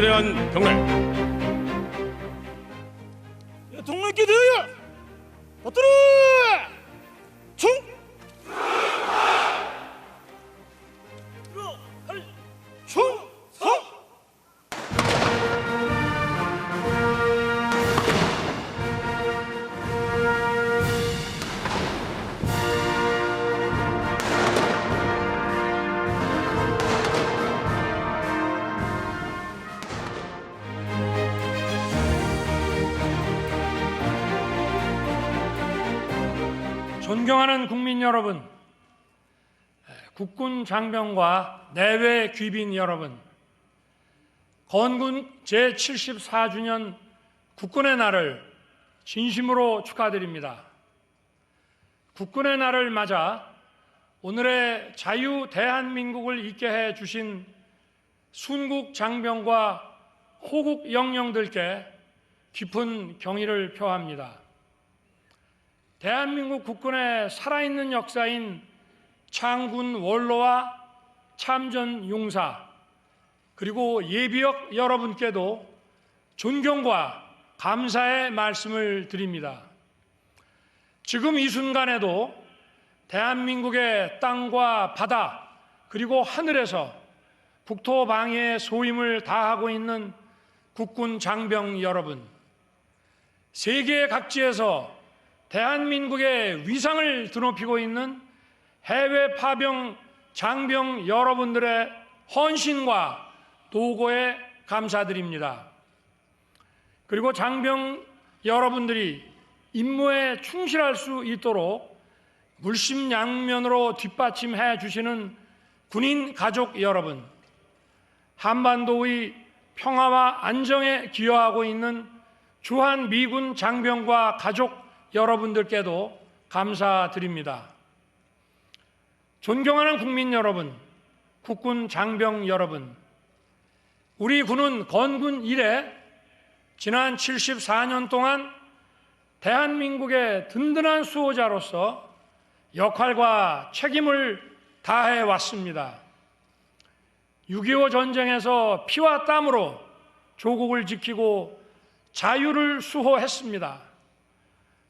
대한 경례. 존경하는 국민 여러분, 국군 장병과 내외 귀빈 여러분, 건군 제74주년 국군의 날을 진심으로 축하드립니다. 국군의 날을 맞아 오늘의 자유 대한민국을 있게 해 주신 순국 장병과 호국 영령들께 깊은 경의를 표합니다. 대한민국 국군의 살아있는 역사인 창군 원로와 참전 용사 그리고 예비역 여러분께도 존경과 감사의 말씀을 드립니다. 지금 이 순간에도 대한민국의 땅과 바다 그리고 하늘에서 국토 방위의 소임을 다하고 있는 국군 장병 여러분, 세계 각지에서 대한민국의 위상을 드높이고 있는 해외 파병 장병 여러분들의 헌신과 도고에 감사드립니다. 그리고 장병 여러분들이 임무에 충실할 수 있도록 물심양면으로 뒷받침해 주시는 군인 가족 여러분, 한반도의 평화와 안정에 기여하고 있는 주한 미군 장병과 가족 여러분들께도 감사드립니다. 존경하는 국민 여러분, 국군 장병 여러분, 우리 군은 건군 이래 지난 74년 동안 대한민국의 든든한 수호자로서 역할과 책임을 다해 왔습니다. 6.25 전쟁에서 피와 땀으로 조국을 지키고 자유를 수호했습니다.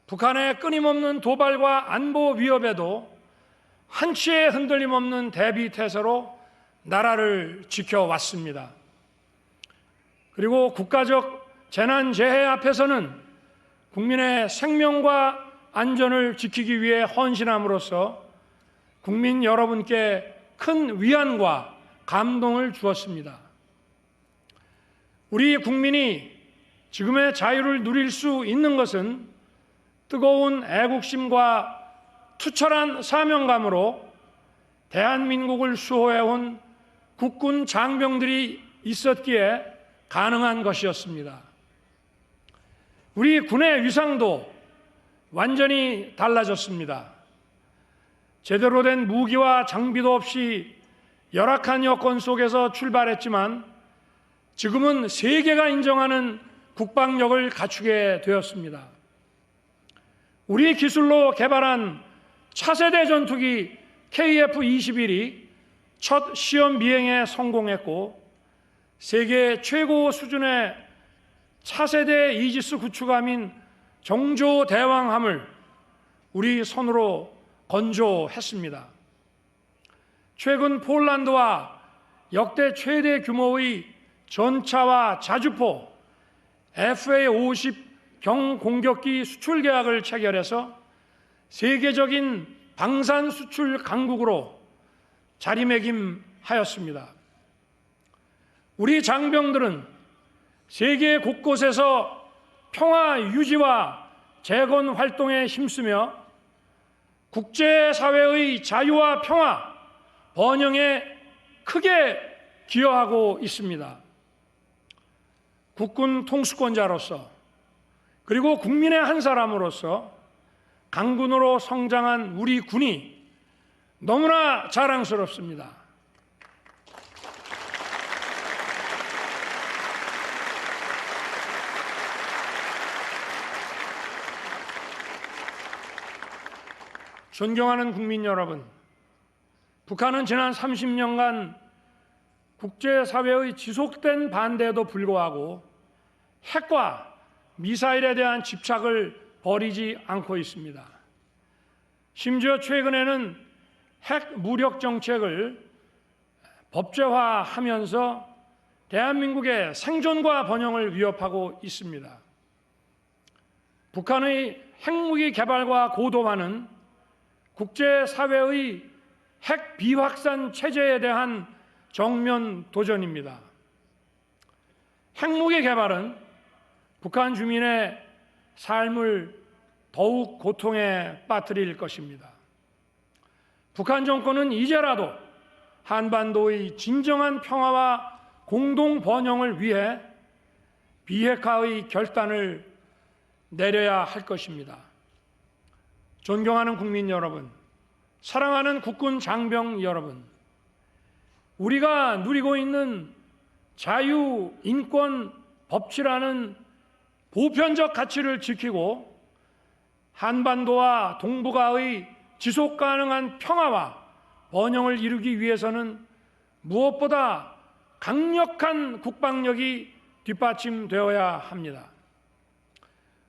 북한의 끊임없는 도발과 안보 위협에도 한치의 흔들림 없는 대비 태세로 나라를 지켜왔습니다. 그리고 국가적 재난 재해 앞에서는 국민의 생명과 안전을 지키기 위해 헌신함으로써 국민 여러분께 큰 위안과 감동을 주었습니다. 우리 국민이 지금의 자유를 누릴 수 있는 것은 뜨거운 애국심과 투철한 사명감으로 대한민국을 수호해온 국군 장병들이 있었기에 가능한 것이었습니다. 우리 군의 위상도 완전히 달라졌습니다. 제대로 된 무기와 장비도 없이 열악한 여건 속에서 출발했지만 지금은 세계가 인정하는 국방력을 갖추게 되었습니다. 우리 기술로 개발한 차세대 전투기 KF-21이 첫 시험 비행에 성공했고 세계 최고 수준의 차세대 이지스 구축함인 정조 대왕함을 우리 손으로 건조했습니다. 최근 폴란드와 역대 최대 규모의 전차와 자주포 FA-50 경공격기 수출 계약을 체결해서 세계적인 방산 수출 강국으로 자리매김하였습니다. 우리 장병들은 세계 곳곳에서 평화 유지와 재건 활동에 힘쓰며 국제사회의 자유와 평화, 번영에 크게 기여하고 있습니다. 국군 통수권자로서 그리고 국민의 한 사람으로서 강군으로 성장한 우리 군이 너무나 자랑스럽습니다. 존경하는 국민 여러분, 북한은 지난 30년간 국제사회의 지속된 반대에도 불구하고 핵과 미사일에 대한 집착을 버리지 않고 있습니다. 심지어 최근에는 핵 무력 정책을 법제화하면서 대한민국의 생존과 번영을 위협하고 있습니다. 북한의 핵무기 개발과 고도화는 국제사회의 핵 비확산 체제에 대한 정면 도전입니다. 핵무기 개발은 북한 주민의 삶을 더욱 고통에 빠뜨릴 것입니다. 북한 정권은 이제라도 한반도의 진정한 평화와 공동 번영을 위해 비핵화의 결단을 내려야 할 것입니다. 존경하는 국민 여러분, 사랑하는 국군 장병 여러분, 우리가 누리고 있는 자유, 인권, 법치라는 보편적 가치를 지키고 한반도와 동북아의 지속 가능한 평화와 번영을 이루기 위해서는 무엇보다 강력한 국방력이 뒷받침되어야 합니다.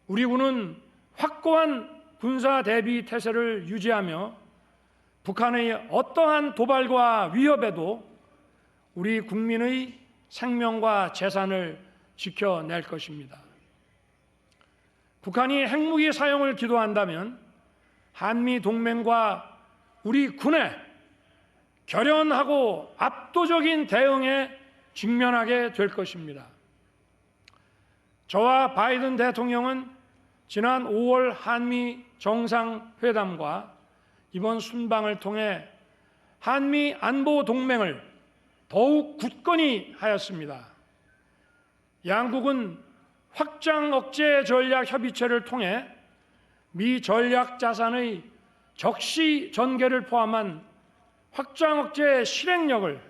우리 군은 확고한 군사 대비 태세를 유지하며 북한의 어떠한 도발과 위협에도 우리 국민의 생명과 재산을 지켜낼 것입니다. 북한이 핵무기 사용을 기도한다면 한미 동맹과 우리 군의 결연하고 압도적인 대응에 직면하게 될 것입니다. 저와 바이든 대통령은 지난 5월 한미 정상회담과 이번 순방을 통해 한미 안보 동맹을 더욱 굳건히 하였습니다. 양국은 확장 억제 전략 협의체를 통해 미 전략 자산의 적시 전개를 포함한 확장 억제 실행력을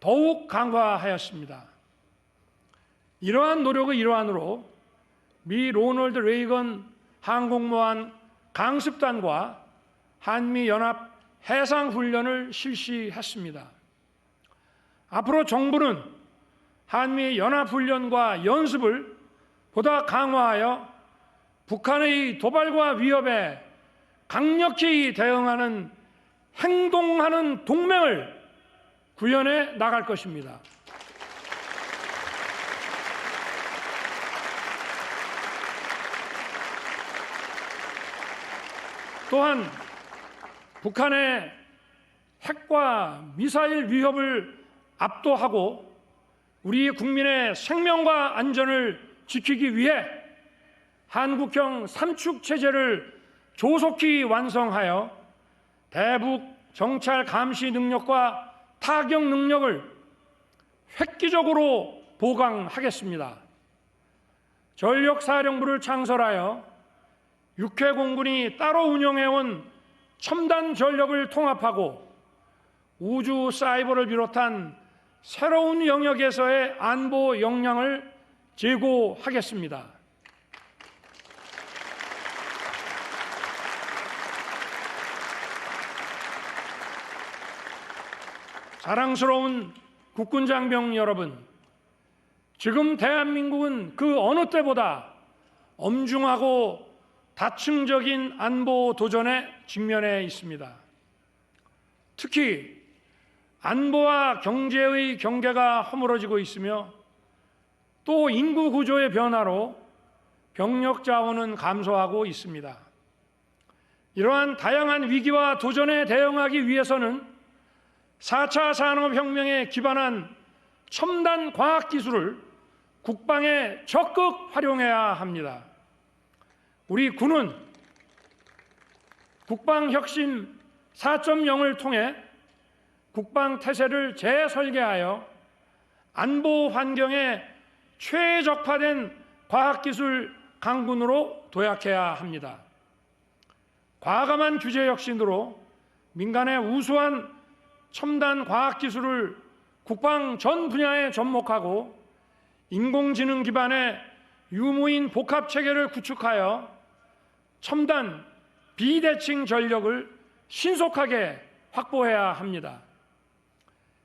더욱 강화하였습니다. 이러한 노력의 일환으로 미 로널드 레이건 항공모함 강습단과 한미 연합 해상 훈련을 실시했습니다. 앞으로 정부는 한미 연합 훈련과 연습을 보다 강화하여 북한의 도발과 위협에 강력히 대응하는 행동하는 동맹을 구현해 나갈 것입니다. 또한 북한의 핵과 미사일 위협을 압도하고 우리 국민의 생명과 안전을 지키기 위해 한국형 삼축 체제를 조속히 완성하여 대북 정찰 감시 능력과 타격 능력을 획기적으로 보강하겠습니다. 전력사령부를 창설하여 육해 공군이 따로 운영해온 첨단 전력을 통합하고 우주 사이버를 비롯한 새로운 영역에서의 안보 역량을 제고하겠습니다. 자랑스러운 국군 장병 여러분, 지금 대한민국은 그 어느 때보다 엄중하고 다층적인 안보 도전에 직면해 있습니다. 특히 안보와 경제의 경계가 허물어지고 있으며 또 인구 구조의 변화로 병력 자원은 감소하고 있습니다. 이러한 다양한 위기와 도전에 대응하기 위해서는 4차 산업혁명에 기반한 첨단 과학기술을 국방에 적극 활용해야 합니다. 우리 군은 국방혁신 4.0을 통해 국방 태세를 재설계하여 안보 환경에 최적화된 과학기술 강군으로 도약해야 합니다. 과감한 규제 혁신으로 민간의 우수한 첨단 과학기술을 국방 전 분야에 접목하고 인공지능 기반의 유무인 복합 체계를 구축하여 첨단 비대칭 전력을 신속하게 확보해야 합니다.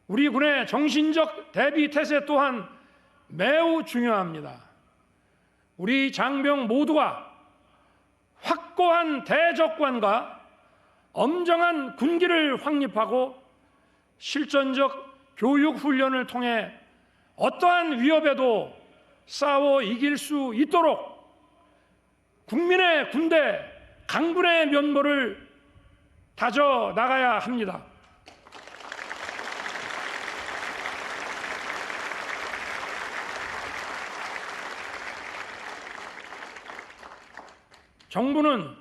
우리 군의 정신적 대비 태세 또한 매우 중요합니다. 우리 장병 모두가 확고한 대적관과 엄정한 군기를 확립하고 실전적 교육 훈련을 통해 어떠한 위협에도 싸워 이길 수 있도록 국민의 군대 강군의 면모를 다져 나가야 합니다. 정부는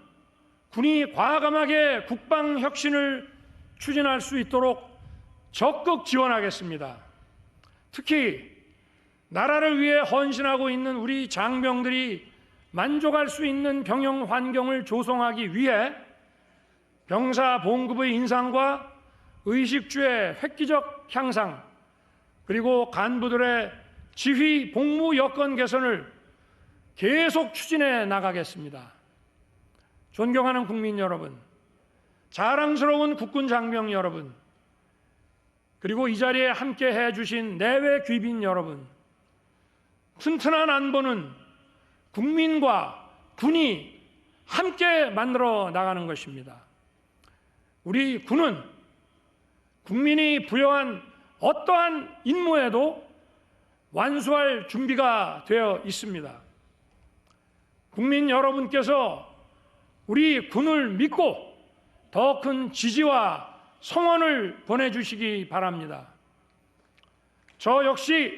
군이 과감하게 국방 혁신을 추진할 수 있도록 적극 지원하겠습니다. 특히 나라를 위해 헌신하고 있는 우리 장병들이 만족할 수 있는 병영 환경을 조성하기 위해 병사 봉급의 인상과 의식주의 획기적 향상 그리고 간부들의 지휘 복무 여건 개선을 계속 추진해 나가겠습니다. 존경하는 국민 여러분, 자랑스러운 국군 장병 여러분, 그리고 이 자리에 함께 해주신 내외 귀빈 여러분, 튼튼한 안보는 국민과 군이 함께 만들어 나가는 것입니다. 우리 군은 국민이 부여한 어떠한 임무에도 완수할 준비가 되어 있습니다. 국민 여러분께서 우리 군을 믿고 더 큰 지지와 성원을 보내주시기 바랍니다. 저 역시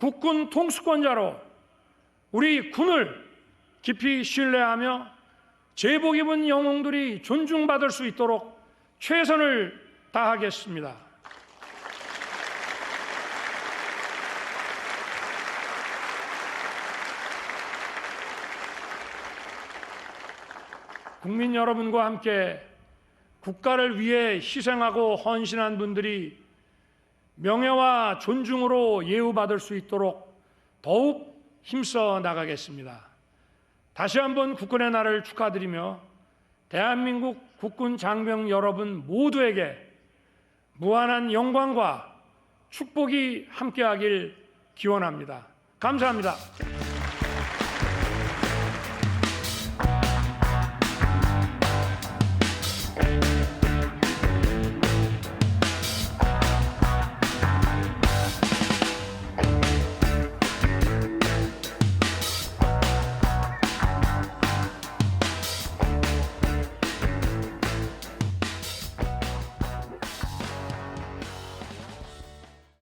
국군 통수권자로 우리 군을 깊이 신뢰하며 제복 입은 영웅들이 존중받을 수 있도록 최선을 다하겠습니다. 국민 여러분과 함께 국가를 위해 희생하고 헌신한 분들이 명예와 존중으로 예우받을 수 있도록 더욱 힘써 나가겠습니다. 다시 한번 국군의 날을 축하드리며 대한민국 국군 장병 여러분 모두에게 무한한 영광과 축복이 함께하길 기원합니다. 감사합니다.